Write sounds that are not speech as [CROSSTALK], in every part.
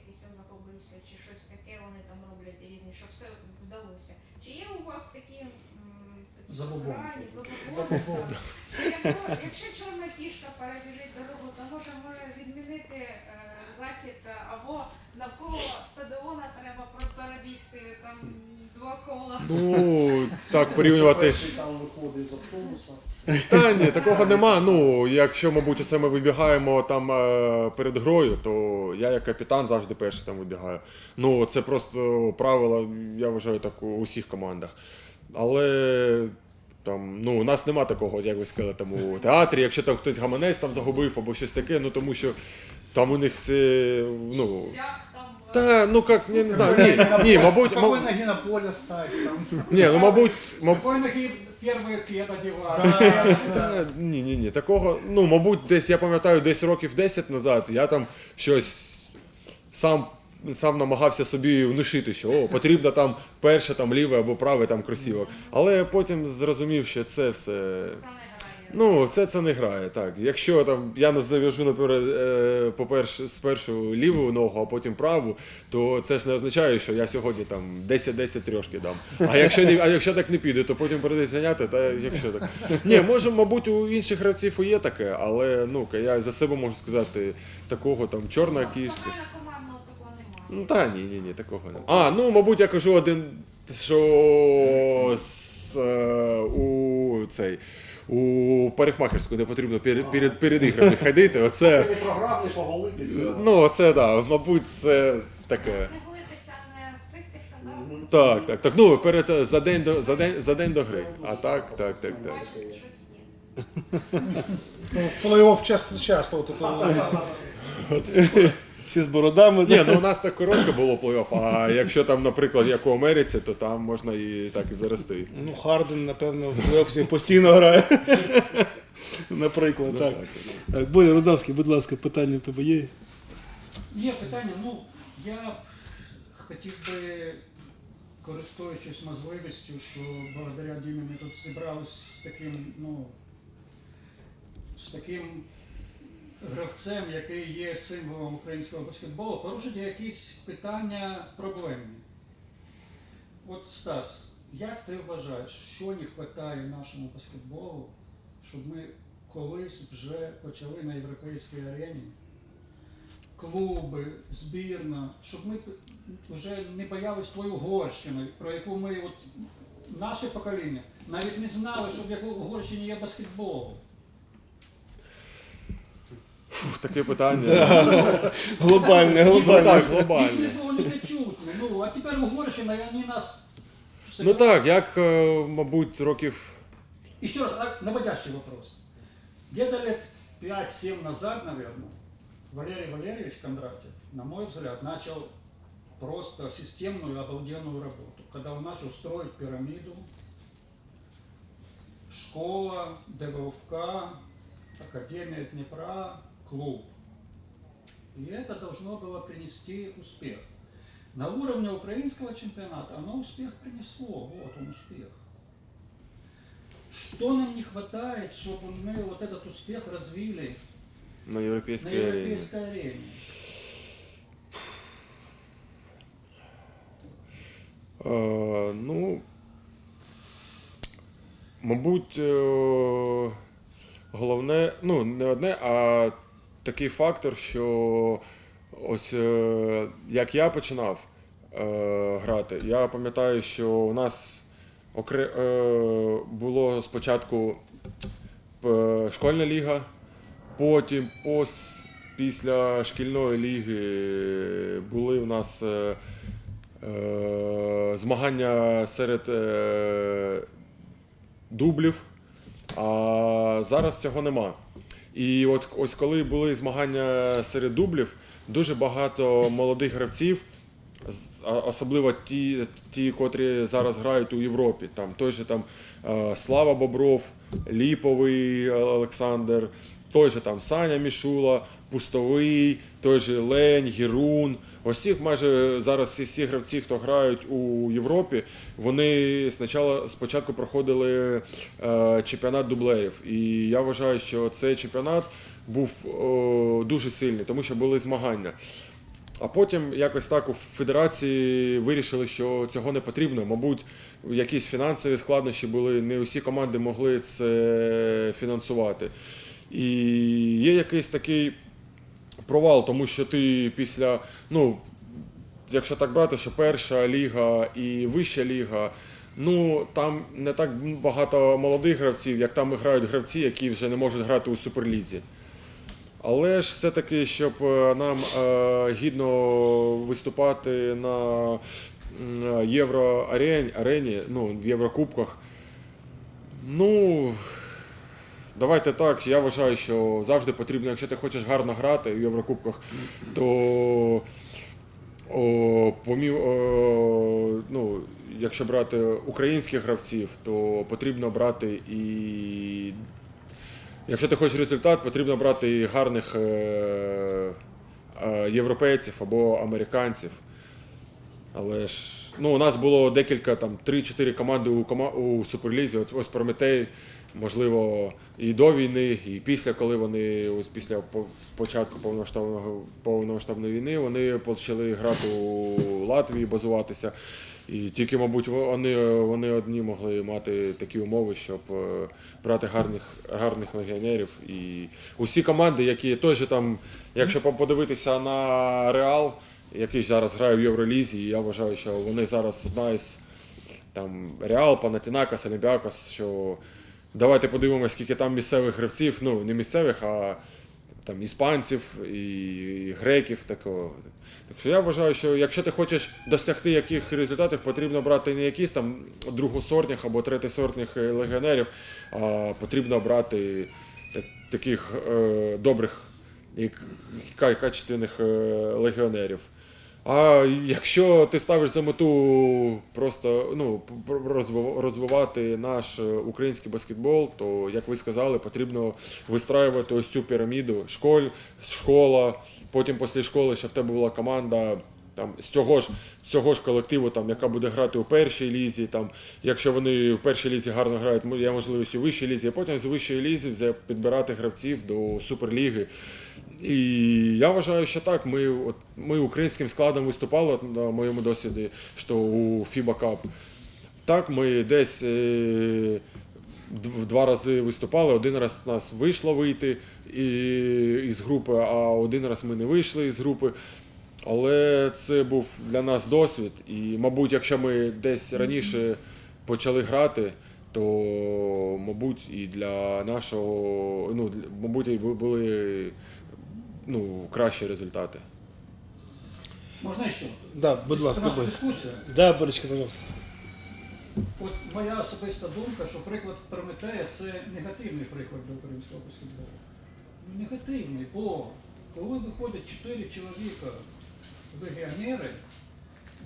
якийсь загубився, чи щось таке вони там роблять різні, щоб все вдалося. Чи є у вас такі, м, такі Забобони. справні, забобони? так? Якщо, якщо чорна кішка перебіжить дорогу, то може може відмінити е, захід е, або навколо стадіона треба про- перебігти там два кола. Ну, так, порівнювати. Перший там виходить з автобуса. Та ні, такого нема. Ну, якщо, мабуть, оце ми вибігаємо там е, перед грою, то я як капітан завжди перший там вибігаю. Ну, це просто правило, я вважаю, так у усіх командах. Але там, ну, у нас нема такого, як ви сказали, там у театрі, якщо там хтось гаманець там загубив або щось таке, ну тому що там у них все. Ну, е, та, ну як, я не знаю, ні, ні, мабуть, какой мабуть, ноги на поле стать? Там. ні, ну, мабуть, ноги перший кет одягати? Та, ні, ні, ні, такого. Ну, мабуть, десь я пам'ятаю, десь років 10 назад я там щось сам. Сам намагався собі внушити, що о, потрібно там перше, там ліве або праве там кросівок. Але потім зрозумів, що це все. Ну, все це не грає. Так. Якщо там я не зав'яжу, наприклад, е, по-перше, спершу ліву ногу, а потім праву, то це ж не означає, що я сьогодні там 10-10 трьошки дам. А якщо не, а якщо так не піде, то потім прийдеться ганяти, та якщо так. Ні, може, мабуть, у інших гравців і є таке, але ну я за себе можу сказати, такого там чорна кішка. Ну та ні, ні, ні, такого немає. А, ну мабуть, я кажу один, що з, е, у цей. У парикмахерську не потрібно перед, перед, перед іграми ходити. Оце. Не поголитися. Ну, це да, мабуть, це таке. Не голитися, не стригтися, да? Так, так, так. Ну, перед за день до за день за день до гри. А так, так, так, так. Щось. Ну, в плей-офф часто, часто вот это... Всі з бородами. Ні, ну у нас так коротке було плей-офф, а якщо там, наприклад, як у Америці, то там можна і так і зарости. Ну, Харден, напевно, в плей-оффі постійно грає. Наприклад, так. Так, Бодя Рудавський, будь ласка, питання в тебе є? Є питання. Ну, я б хотів би, користуючись можливістю, що благодаря Дімі ми тут зібрались з таким, ну, з таким гравцем, який є символом українського баскетболу, порушити якісь питання проблемні. От Стас, як ти вважаєш, що не вистачає нашому баскетболу, щоб ми колись вже почали на європейській арені клуби, збірна, щоб ми вже не боялись твою Угорщину, про яку ми, от наше покоління, навіть не знали, що в якій Угорщині є баскетбол. Фух, таке питання. Глобальне, Ну глобальне. так, Їх глобально. нікого не чутно. Ну, а тепер Угорщина, і вони нас. Ну так, як, е, мабуть, років. Еще раз, а, наводящий вопрос. Где-то лет 5-7 назад, наверное, Валерий Валерьевич Кондратьев, на мой взгляд, начал просто системную, обалденную работу. Когда он начал строить пирамиду, школа, ДВФК, Академия Днепра, клуб. И это должно было принести успех. На уровне украинского чемпионата оно успех принесло. Вот он успех. Что нам не хватает, чтобы мы вот этот успех развили На на європейській арені. европейской арене? Е, ну, мабуть, е, головне, ну, не одне, а такий фактор, що ось е, як я починав е, грати, я пам'ятаю, що у нас е, було спочатку школьна ліга, потім після шкільної ліги були у нас. Змагання серед дублів, а зараз цього нема. І от ось коли були змагання серед дублів, дуже багато молодих гравців, особливо ті, ті, котрі зараз грають у Європі. Там той же там Слава Бобров, Ліповий Олександр, той же там Саня Мішула, Пустовий, той же Лень, Гірун. Ось цих майже зараз всі, гравці, хто грають у Європі, вони спочатку, спочатку проходили е, чемпіонат дублерів. І я вважаю, що цей чемпіонат був е, дуже сильний, тому що були змагання. А потім якось так у федерації вирішили, що цього не потрібно. Мабуть, якісь фінансові складнощі були, не усі команди могли це фінансувати. І є якийсь такий провал, тому що ти після, ну, якщо так брати, що перша ліга і вища ліга, ну там не так багато молодих гравців, як там грають гравці, які вже не можуть грати у суперлізі. Але ж все-таки, щоб е, нам е, гідно виступати на євроарені, арені, ну, в Єврокубках, ну. Давайте так, я вважаю, що завжди потрібно, якщо ти хочеш гарно грати в Єврокубках, то о, помі, о, ну, якщо брати українських гравців, то потрібно брати і. Якщо ти хочеш результат, потрібно брати і гарних е, е, європейців або американців. Але ж ну, у нас було декілька там 3-4 команди у, у Суперлізі. Ось Прометей, можливо, і до війни, і після, коли вони ось після початку повномасштабного повномасштабної війни, вони почали грати у Латвії, базуватися. І тільки, мабуть, вони, вони одні могли мати такі умови, щоб е, брати гарних, гарних легіонерів. І усі команди, які теж там, якщо подивитися на Реал, який зараз грає в Євролізі, я вважаю, що вони зараз одна із там Реал, Панатінакас, Олімпіакос, що давайте подивимося, скільки там місцевих гравців, ну не місцевих, а там іспанців і греків такого. Так що я вважаю, що якщо ти хочеш досягти яких результатів, потрібно брати не якісь там другосортних або третєсортних е, легіонерів, а потрібно брати та- таких е, добрих і качественних е, легіонерів. А якщо ти ставиш за мету просто ну, розвивати наш е, український баскетбол, то, як ви сказали, потрібно вистраювати ось цю піраміду. Школь, школа, потім після школи, щоб в тебе була команда. Там, з цього ж, цього ж колективу, там, яка буде грати у першій лізі, там, якщо вони в першій лізі гарно грають, є можливість у вищій лізі, а потім з вищої лізі вже підбирати гравців до суперліги. І я вважаю, що так. Ми, от, ми українським складом виступали на моєму досвіді, що у FIBA Cup. Так, ми десь е, два рази виступали. Один раз нас вийшло вийти із групи, а один раз ми не вийшли із групи. Але це був для нас досвід. І, мабуть, якщо ми десь раніше почали грати, то, мабуть, і для нашого, ну, для- мабуть, і були ну, кращі результати. Можна ще? Да, будь ласка, Наша будь. дискусія. Да, Боречка, пожалуйста. От моя особиста думка, що приклад Прометея це негативний приклад для українського баскетболу. Ну, Негативний, бо коли виходять чотири чоловіка легіонери,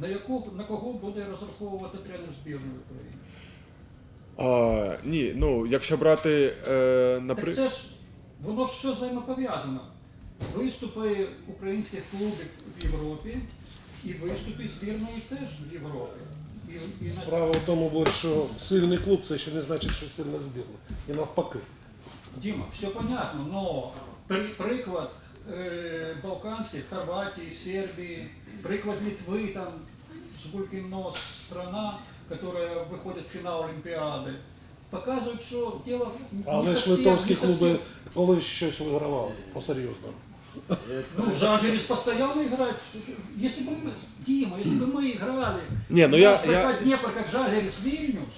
на, яку, на кого буде розраховувати тренер збірної України? А, ні, ну, якщо брати, е, Так наприклад. це ж воно ж все взаємопов'язано. Виступи українських клубів в Європі і виступи збірної теж в Європі. І, і на- Справа в тому, Борь, що сильний клуб це ще не значить, що сильна збірна. І навпаки. Діма, все понятно, но при, приклад Балканських, Хорватії, Сербії, приклад Литви, там, Жгулькин нос, страна, которая выходит в финал Олимпиады, показывают, что дело не Але ж совсем, литовські не совсем. клуби колись щось вигравали по-серйозному. Ну, Жальгерис постоянно играет. Если бы мы, Дима, если бы мы играли Не, ну я- в я- Днепр, как Жальгерис Вильнюс,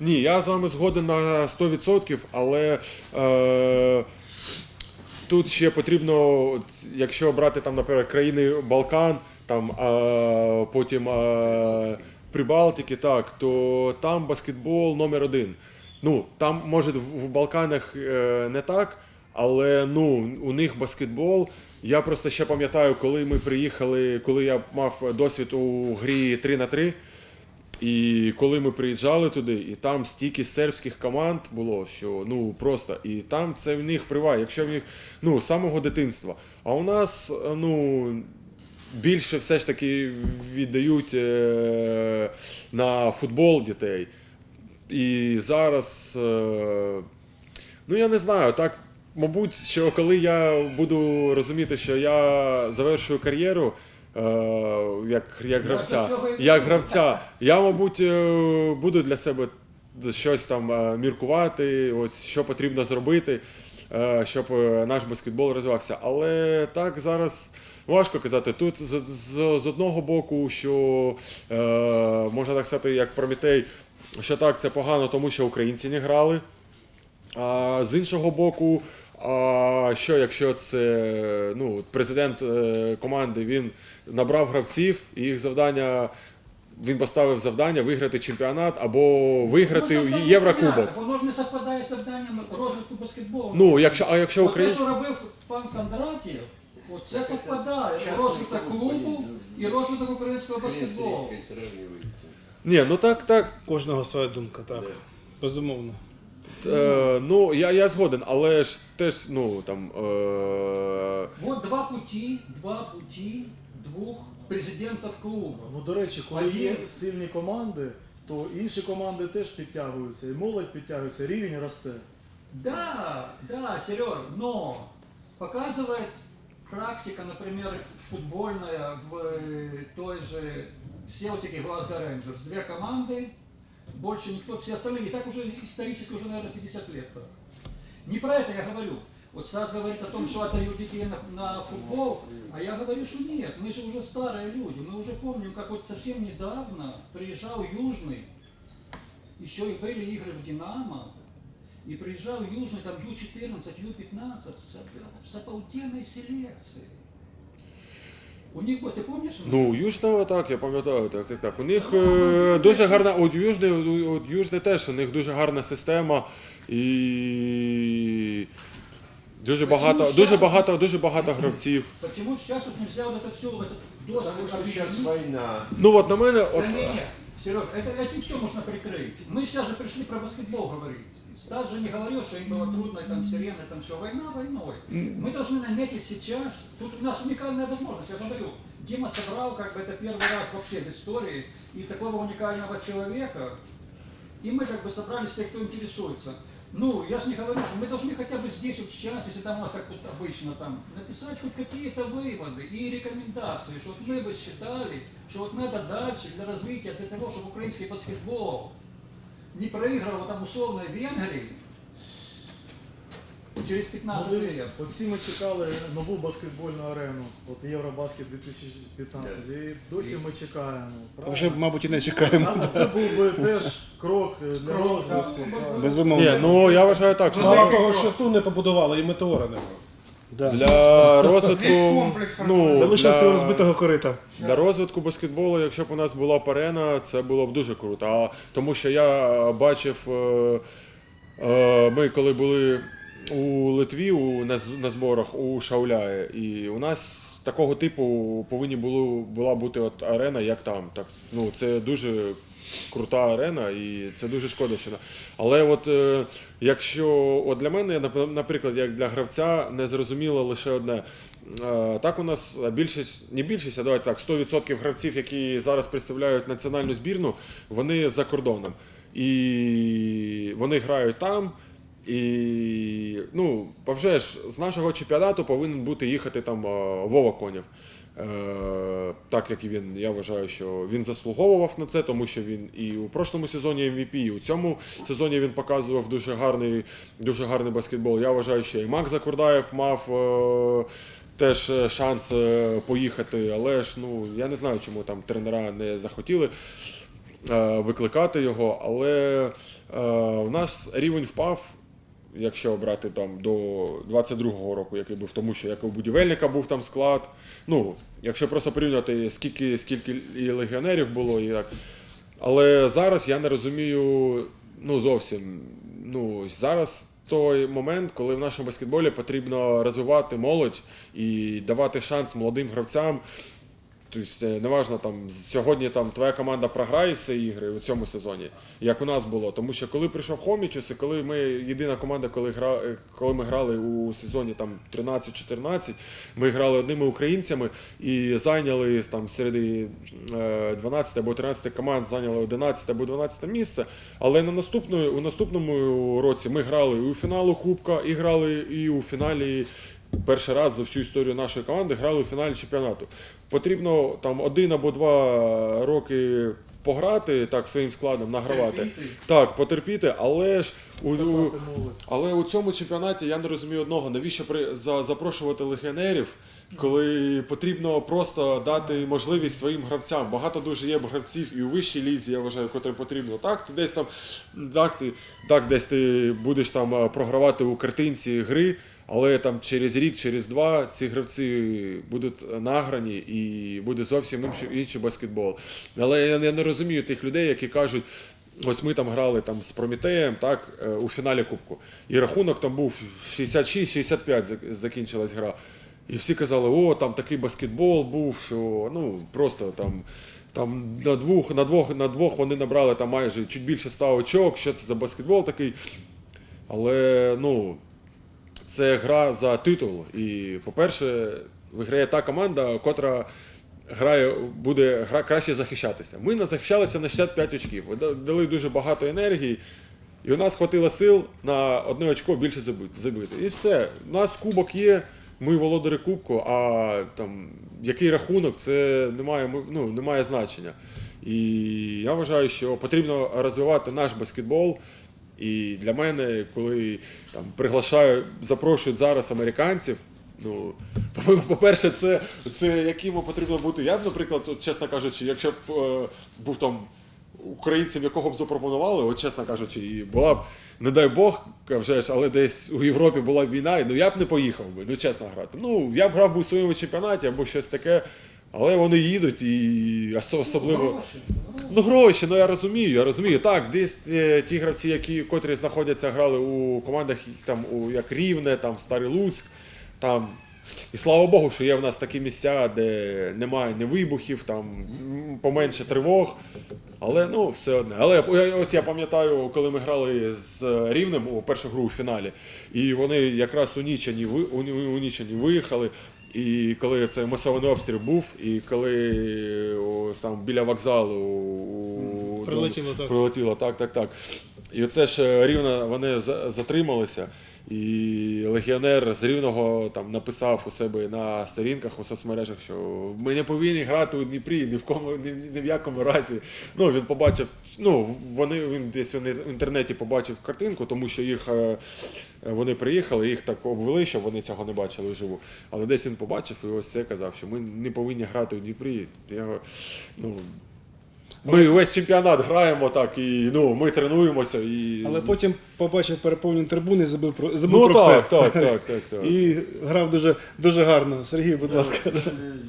Ні, я з вами згоден на 100%, але е, тут ще потрібно, якщо брати там, наприклад, країни Балкан, там, е, потім е, Прибалтики, так, то там баскетбол номер один. Ну, там, може, в в Балканах е, не так, але ну, у них баскетбол. Я просто ще пам'ятаю, коли ми приїхали, коли я мав досвід у грі 3 на 3 і коли ми приїжджали туди, і там стільки сербських команд було, що ну просто і там це в них привай, якщо в них ну з самого дитинства. А у нас ну більше все ж таки віддають е, на футбол дітей. І зараз, е, ну я не знаю, так, мабуть, що коли я буду розуміти, що я завершую кар'єру, як, як гравця. Як гравця. Я, мабуть, е, буду для себе щось там е, міркувати, ось що потрібно зробити, е, щоб е, наш баскетбол розвивався. Але так зараз. Важко казати. Тут з, з, з одного боку, що е, можна так сказати, як Прометей, що так, це погано, тому що українці не грали. А з іншого боку, а що якщо це ну, президент е, команди він набрав гравців, і їх завдання. Він поставив завдання виграти чемпіонат або виграти завдання Єврокубок. Воно ж не совпадає з завданням розвитку баскетболу. Ну, якщо, а якщо От те, що робив пан Кондратєв, от це совпадає. Розвиток клубу і розвиток українського баскетболу. Ні, ну так, так. Кожного своя думка, так. Безумовно. Е, ну, я, я згоден, але ж теж, ну там. Е, Вот два пути, два пути двох президентів клубу. Ну, до речі, коли Один- є сильні команди, то інші команди теж підтягуються, і молодь підтягується, рівень росте. Да, да, Серег, но показывает практика, например, футбольная в э, той же Селтике Глазго Рейнджерс. Две команды, Больше никто, все остальные, и так уже исторически уже, наверное, 50 лет. Не про это я говорю. Вот Стас говорит о том, что отдают детей на, на футбол, а я говорю, что нет, мы же уже старые люди, мы уже помним, как вот совсем недавно приезжал Южный, еще и были игры в «Динамо», и приезжал Южный, там Ю-14, Ю-15 с, с ополтенной селекцией. У них, вот, ты помнишь? ну, Южного так, я пам'ятаю, так, так, так. У них е, дуже гарна. От Южний, от Южний теж, у них дуже гарна система і. Дуже багато, дуже багато, дуже багато гравців. Почему сейчас вот нельзя вот это все, этот доску Потому что сейчас объединить? война. Ну от на мене, от, Да нет, Серег, это, этим все можно прикрыть. Мы сейчас же пришли про баскетбол говорить. Стас же не говорил, что им было трудно, и там сирены, там все. Война войной. Мы должны наметить сейчас, тут у нас уникальная возможность, я говорю, Дима собрал, как бы это первый раз вообще в истории, и такого уникального человека, и мы как бы собрались тех, кто интересуется. Ну, я же не говорю, что мы должны хотя бы здесь вот сейчас, если там у нас как вот обычно там, написать хоть какие-то выводы и рекомендации, что вот мы бы считали, что вот надо дальше для развития, для того, чтобы украинский баскетбол не проигрывал там условной Венгрии через 15 Можливість. лет. От всі ми чекали нову баскетбольну арену, от Євробаскет 2015, і досі ми чекаємо. Та правильно? вже, мабуть, і не чекаємо. А це був би теж крок е, для розвитку. Безумовно. ні, ну я вважаю так, що для, того, що ту не побудували, і метеора немає. Да. для розвитку. Ну, Залишився для- розбитого корита. Для розвитку баскетболу, якщо б у нас була б арена, це було б дуже круто. А, тому що я бачив, е, е, ми коли були у Литві у, на, з- на зборах у Шауляї, і у нас такого типу повинні було, була бути от арена, як там. Так, ну, це дуже крута арена, і це дуже шкода, що. Але от е, якщо от для мене, наприклад, як для гравця, не зрозуміло лише одне. Е, Так, у нас більшість, не більшість, а давайте так, 100% гравців, які зараз представляють національну збірну, вони за кордоном. І вони грають там. І ну, вже ж з нашого чемпіонату повинен бути їхати там е, Вова Конєв. Е, так як він, я вважаю, що він заслуговував на це, тому що він і у прошлому сезоні MVP, і у цьому сезоні він показував дуже гарний, дуже гарний баскетбол. Я вважаю, що і Макс Закурдаєв мав е, теж е, шанс поїхати, але ж ну я не знаю, чому там тренера не захотіли викликати його. Але е, у нас рівень впав. Якщо брати там до 22-го року, який був, тому що як у будівельника був там склад. Ну, якщо просто порівнювати, скільки, скільки і легіонерів було, і так. Але зараз я не розумію ну, зовсім. Ну, зараз той момент, коли в нашому баскетболі потрібно розвивати молодь і давати шанс молодим гравцям. Тобто, е, неважно, там сьогодні там твоя команда програє всі ігри у цьому сезоні, як у нас було. Тому що коли прийшов Хомічус, і коли ми єдина команда, коли гра, е, коли ми грали у сезоні там 13-14, ми грали одними українцями і зайняли там серед е, 12 або 13 команд, зайняли 11 або 12 місце. Але на наступну, у наступному році ми грали і у фіналу Кубка, і грали і у фіналі перший раз за всю історію нашої команди грали у фіналі чемпіонату. Потрібно там один або два роки пограти так своїм складом, награвати. Терпіти. Так, потерпіти, але ж у, у, але у цьому чемпіонаті я не розумію одного, навіщо при, за, запрошувати легіонерів, коли потрібно просто дати можливість своїм гравцям. Багато дуже є гравців і у вищій лізі, я вважаю, котрим потрібно. Так, ти десь там, так, ти, так, десь ти будеш там програвати у картинці гри, але там через рік, через два ці гравці будуть награні і буде зовсім інший, інший баскетбол. Але я, не розумію тих людей, які кажуть. Ось ми там грали там з Прометеєм, так, е, у фіналі Кубку. І рахунок там був 66-65 закінчилась гра. І всі казали, о, там такий баскетбол був, що ну просто там. Там на двох, на двох, на двох вони набрали там майже чуть більше 100 очок, що це за баскетбол такий. Але ну, це гра за титул. І, по-перше, виграє та команда, котра грає, буде гра, краще захищатися. Ми захищалися на 65 очків. Дали дуже багато енергії, і у нас хватило сил на одне очко більше забити. І все. У нас кубок є, ми володарі кубку, а там який рахунок, це не ну, не має значення. І я вважаю, що потрібно розвивати наш баскетбол. І для мене, коли там приглашаю, запрошують зараз американців. Ну, по- [LAUGHS] по-перше, це, це яким потрібно бути. Я б, наприклад, от, чесно кажучи, якщо б е, був там українцем, якого б запропонували, от чесно кажучи, і була б, не дай Бог, вже ж, але десь у Європі була б війна, і, ну я б не поїхав би, ну чесно грати. Ну, я б грав би у своєму чемпіонаті або щось таке, але вони їдуть і особливо. Гроші. Ну, гроші, ну я розумію, я розумію. Так, десь е, ті гравці, які, котрі знаходяться, грали у командах там, у, як Рівне, там, Старий Луцьк, там. І слава Богу, що є в нас такі місця, де немає ні вибухів, там поменше тривог. Але ну, все одне. Але я- ось я пам'ятаю, коли ми грали з Рівнем у першу гру у фіналі, і вони якраз у Нічані, у, у, у Нічані виїхали. І коли цей масований обстріл був, і коли о, там біля вокзалу у, Прилетіло, так. прилетіло, так, так, так. І оце ж е, рівно вони за- затрималися. І легіонер з рівного там написав у себе на сторінках у соцмережах, що ми не повинні грати у Дніпрі ні в кому ні, ні в якому разі. Ну він побачив, ну вони він десь у інтернеті побачив картинку, тому що їх е, вони приїхали, їх так обвели, щоб вони цього не бачили вживу. Але десь він побачив і ось це казав, що ми не повинні грати у Дніпрі. Я, ну, ми весь чемпіонат граємо так, і ну, ми тренуємося. І... Але потім побачив переповнені трибуни і забив про забув ну, про так, все. так, так, так, так. І грав дуже, дуже гарно. Сергій, будь ласка. Э,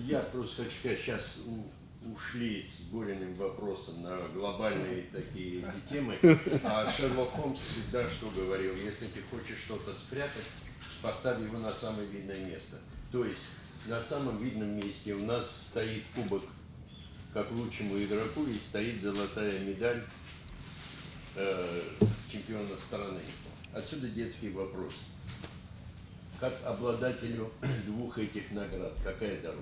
Я просто хочу сказать, сейчас ушли с Бориным вопросом на глобальные такие темы. А Шерлок Холмс всегда что говорил, если ты хочешь что-то спрятать, поставь его на самое видное место. То есть на самом видном месте у нас стоит кубок как лучшему игроку и стоит золотая медаль э, чемпиона страны. Отсюда детский вопрос. Как обладателю [CLEARS THROAT] двух этих наград, какая дороже?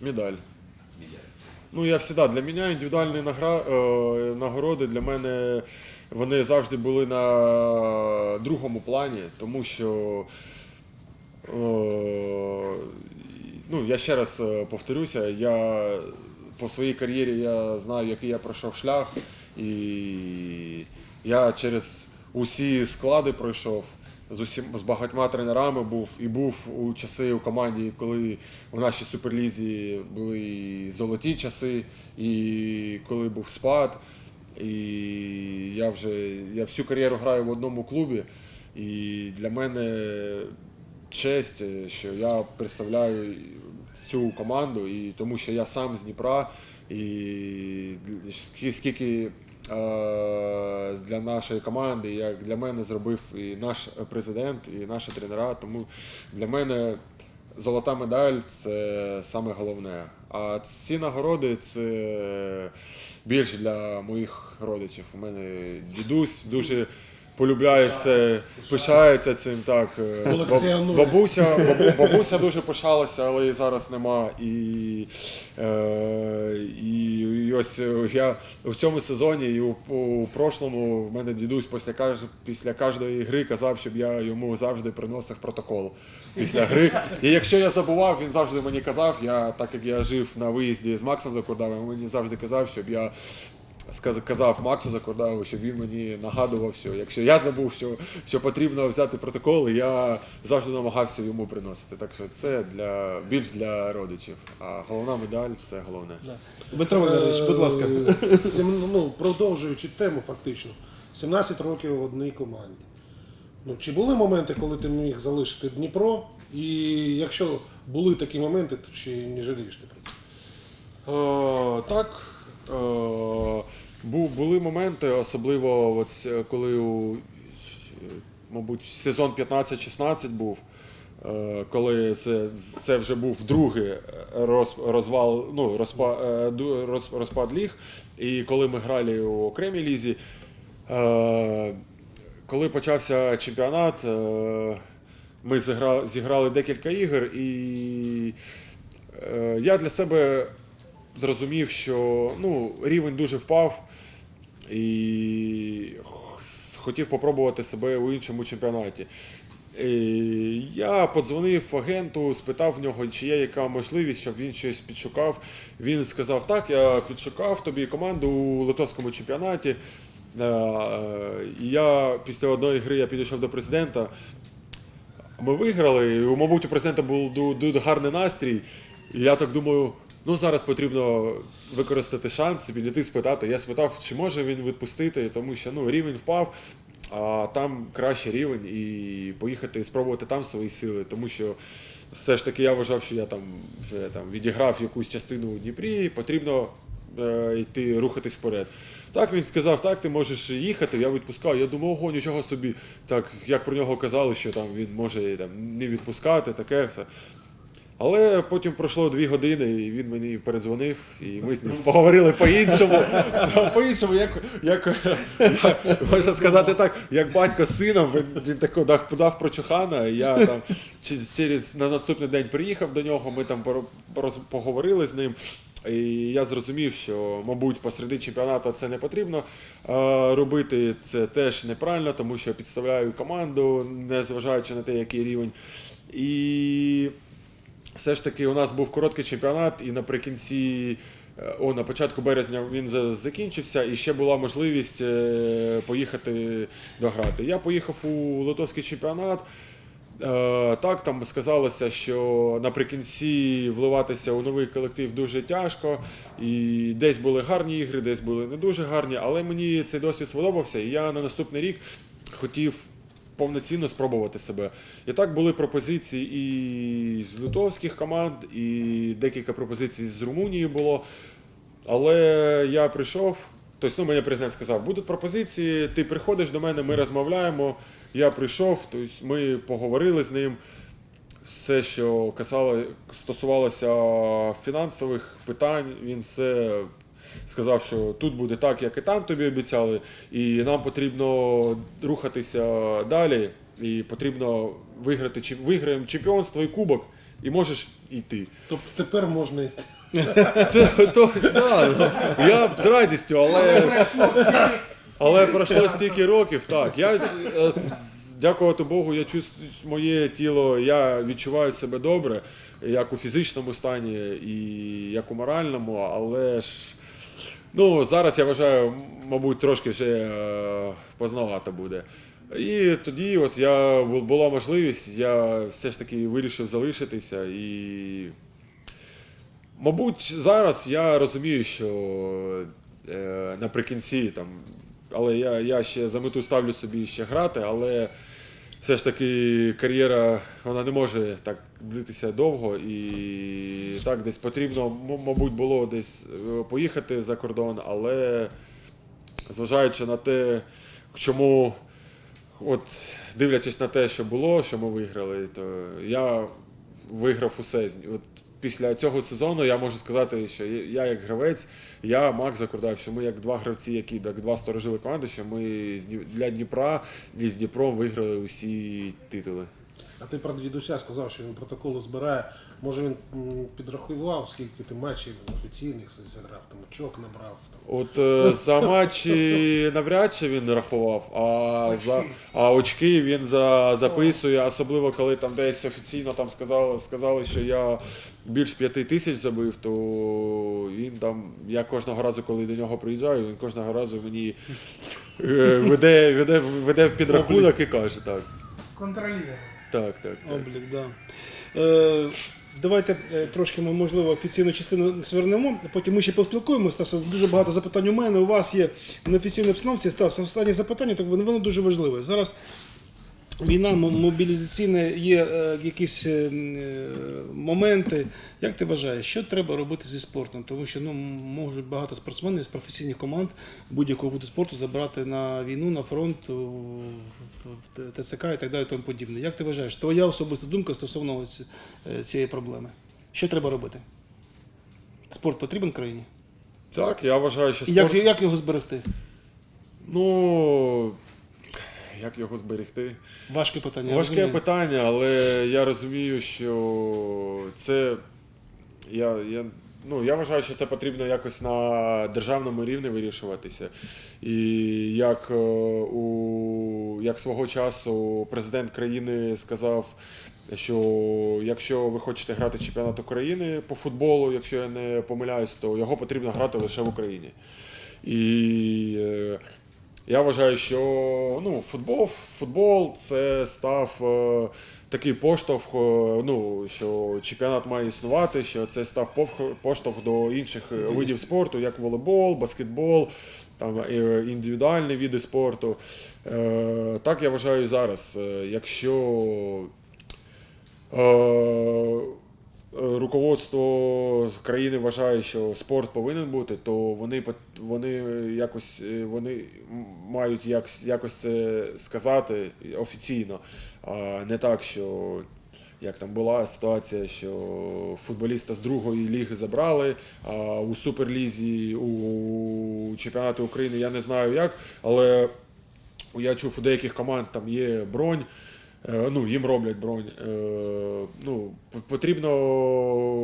Медаль. Медаль. Ну, я завжди, для мене індивідуальні награ... е, нагороди для мене вони завжди були на другому плані, тому що е, ну, я ще раз е, повторюся, я по своїй кар'єрі я знаю, який я пройшов шлях, і я через усі склади пройшов. З усім з багатьма тренерами був і був у часи у команді, коли у нашій суперлізі були і золоті часи, і коли був спад. І я вже я всю кар'єру граю в одному клубі. І для мене честь, е, що я представляю цю команду, і тому що я сам з Дніпра, і скільки е, для нашої команди, як для мене зробив і наш президент, і наші тренера. Тому для мене золота медаль це саме головне. А ці нагороди це більш для моїх родичів. У мене дідусь дуже полюбляє все, пишається цим. Так, е, баб- бабуся, бабу- бабуся дуже пишалася, але її зараз нема. І, е, і, і ось е, я в цьому сезоні і у, у прошлому в мене дідусь після, каж, після кожної гри казав, щоб я йому завжди приносив протокол після гри. І якщо я забував, він завжди мені казав, я, так як я жив на виїзді з Максом Закурдавим, мені завжди казав, щоб я казав Максу Закордаву, щоб він мені нагадував, що якщо я забув, що, що потрібно взяти протокол, я завжди намагався йому приносити. Так що це для більш для родичів. А головна медаль це головне. Дмитро Валерійович, будь ласка. Е, [LAUGHS] сім- Ну, продовжуючи тему, фактично. 17 років в одній команді. Ну, чи були моменти, коли ти міг залишити Дніпро? І якщо були такі моменти, то чи не жалієш ти про це? Е, так. Е, бу, були моменти, особливо от, е, коли у, мабуть, сезон 15-16 був. е, Коли це, це вже був другий роз, розвал, ну, розпа, роз, розпад ліг, і коли ми грали у окремій лізі, коли почався чемпіонат, ми зіграли, зіграли декілька ігор, і я для себе зрозумів, що ну, рівень дуже впав і хотів попробувати себе у іншому чемпіонаті. Я подзвонив агенту, спитав в нього, чи є яка можливість, щоб він щось підшукав. Він сказав: так, я підшукав тобі команду у литовському чемпіонаті. Е, е, я після одної гри я підійшов до президента. Ми виграли, мабуть, у президента був дуже гарний настрій. Я так думаю, ну зараз потрібно використати шанс і підійти спитати. Я спитав, чи може він відпустити, тому що ну, рівень впав, а там кращий рівень, і поїхати і спробувати там свої сили, тому що все ж таки я вважав, що я там вже там відіграв якусь частину у Дніпрі, і потрібно е, йти рухатись вперед. Так він сказав, так, ти можеш їхати, я відпускав. Я думав, ого, нічого собі. Так, як про нього казали, що там він може там, не відпускати, таке все. Але потім пройшло дві години, і він мені передзвонив, і ми з ним поговорили по-іншому. [LAUGHS] По-іншому, як, як, можна сказати так, як батько з сином, він, він тако дав, подав про Чухана, і я там через на наступний день приїхав до нього, ми там поговорили з ним. І я зрозумів, що, мабуть, посереди чемпіонату це не потрібно е, робити. Це теж неправильно, тому що підставляю команду, незважаючи на те, який рівень. І все ж таки у нас був короткий чемпіонат, і наприкінці, е, о, на початку березня він закінчився, і ще була можливість е, поїхати дограти. Я поїхав у литовський чемпіонат. Е, Так, там сказалося, що наприкінці вливатися у новий колектив дуже тяжко, і десь були гарні ігри, десь були не дуже гарні, але мені цей досвід сподобався, і я на наступний рік хотів повноцінно спробувати себе. І так були пропозиції і з литовських команд, і декілька пропозицій з Румунії було. Але я прийшов, тобто ну, мені президент сказав, будуть пропозиції, ти приходиш до мене, ми розмовляємо. Я прийшов, тобто ми поговорили з ним. Все, що касало, стосувалося фінансових питань, він все сказав, що тут буде так, як і там тобі обіцяли, і нам потрібно рухатися далі, і потрібно виграти чем- виграємо чемпіонство і кубок, і можеш йти. Тобто тепер можна йти. [LAUGHS] Я б з радістю, але, але пройшло стільки років. Так, я е, дякувати Богу, я чувствую моє тіло, я відчуваю себе добре, як у фізичному стані, і як у моральному, але ж. Ну, зараз я вважаю, мабуть, трошки вже е, поздновато буде. І тоді, от я була можливість, я все ж таки вирішив залишитися і Мабуть, зараз я розумію, що е, наприкінці там, але я, я ще за мету ставлю собі ще грати, але все ж таки кар'єра вона не може так длитися довго, і так десь потрібно, мабуть, було десь е, поїхати за кордон, але зважаючи на те, чому, от дивлячись на те, що було, що ми виграли, то я виграв усе. От після цього сезону я можу сказати, що я як гравець, я Макс Закурдаєв, що ми як два гравці, які так два сторожили команди, що ми для Дніпра і з Дніпром виграли усі титули. А ти про дідуся сказав, що він протоколи збирає. Може він м, підрахував, скільки ти матчів офіційних зіграв, там очок набрав. Там. От е, за матчі навряд чи він рахував, а за а очки він за, записує, особливо коли там десь офіційно там сказали, сказали, що я більш п'яти тисяч забив, то він там, я кожного разу, коли до нього приїжджаю, він кожного разу мені е, веде, веде, веде підрахунок і каже так. Контролює. Так, так, так. Облік, да. Е, давайте е, трошки ми, можливо, офіційну частину звернемо. Потім ми ще поспілкуємося. Стасо, дуже багато запитань у мене. У вас є на офіційній обстановці. Стас, останні запитання, так воно дуже важливе. Зараз війна мо- мобілізаційна, є е, якісь е, е, моменти. Як ти вважаєш, що треба робити зі спортом? Тому що ну, можуть багато спортсменів з професійних команд будь-якого виду спорту забрати на війну, на фронт, в, ТСК і так далі, тому подібне. Як ти вважаєш, твоя особиста думка стосовно цієї проблеми? Що треба робити? Спорт потрібен країні? Так, я вважаю, що І як, спорт, як його зберегти? ну як його зберегти? Важке питання. Важке розумію. питання, але я розумію, що це. Я, я, ну, я вважаю, що це потрібно якось на державному рівні вирішуватися. І як, е, у, як свого часу президент країни сказав, що якщо ви хочете грати чемпіонат України по футболу, якщо я не помиляюсь, то його потрібно грати лише в Україні. І е, я вважаю, що ну, футбол, футбол це став е, такий поштовх, е, ну, що чемпіонат має існувати, що це став поштовх до інших е, видів спорту, як волейбол, баскетбол, там, е, індивідуальні види спорту. Е, так я вважаю і зараз. Е, Якщо е, руководство країни вважає, що спорт повинен бути, то вони вони якось е, вони мають якось, якось це сказати офіційно, а не так, що як там була ситуація, що футболіста з другої ліги забрали, а у суперлізі, у чемпіонаті України я не знаю як, але я чув у деяких команд там є бронь. Е, Ну, їм роблять бронь. Е, Ну, потрібно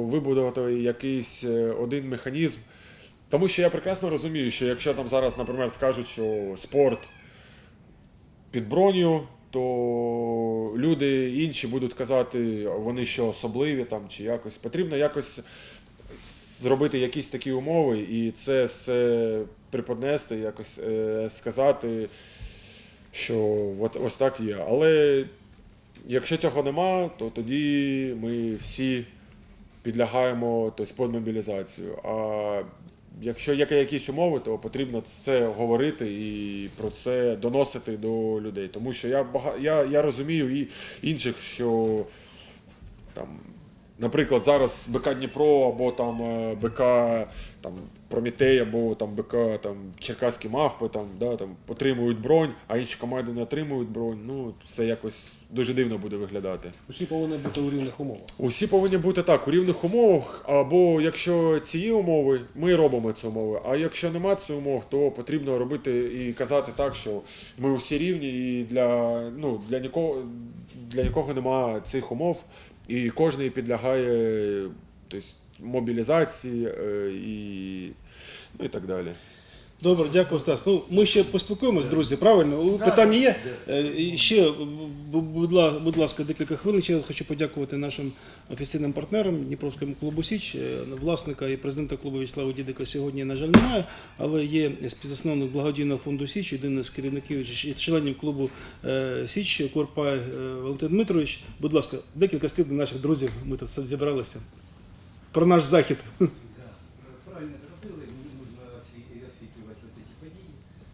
вибудувати якийсь е, один механізм. Тому що я прекрасно розумію, що якщо там зараз, наприклад, скажуть, що спорт під броню, то люди інші будуть казати, вони що особливі там чи якось. Потрібно якось зробити якісь такі умови і це все приподнести, якось сказати, що от ось так є. Але якщо цього нема, то тоді ми всі підлягаємо тобто, під мобілізацію. А якщо є якісь умови, то потрібно це говорити і про це доносити до людей. Тому що я я, я розумію і інших, що там, наприклад, зараз БК Дніпро або там е, БК там, Прометей, або там БК там, Черкаські мавпи там, да, там, отримують бронь, а інші команди не отримують бронь. Ну, це якось дуже дивно буде виглядати. Усі повинні бути у рівних умовах. Усі повинні бути так у рівних умовах, або якщо ці умови, ми робимо ці умови. А якщо нема цих умов, то потрібно робити і казати так, що ми усі рівні, і для, ну, для, нікого, для нікого нема цих умов, і кожен підлягає тобто, мобілізації е, і, ну, і так далі. Добре, дякую, Стас. Ну, ми ще поспілкуємось, друзі, правильно? Питання є. Е, і Ще, будь ла- будь ласка, декілька хвилин. Ще хочу подякувати нашим офіційним партнерам Дніпровському клубу Січ, е, власника і президента клубу Вячеслава Дідика сьогодні, на жаль, немає, але є співзасновник благодійного фонду Січ, один із керівників і членів клубу Січ, Корпай Валентин Дмитрович. Будь ласка, декілька слів для наших друзів. Ми тут зібралися. Про наш захід.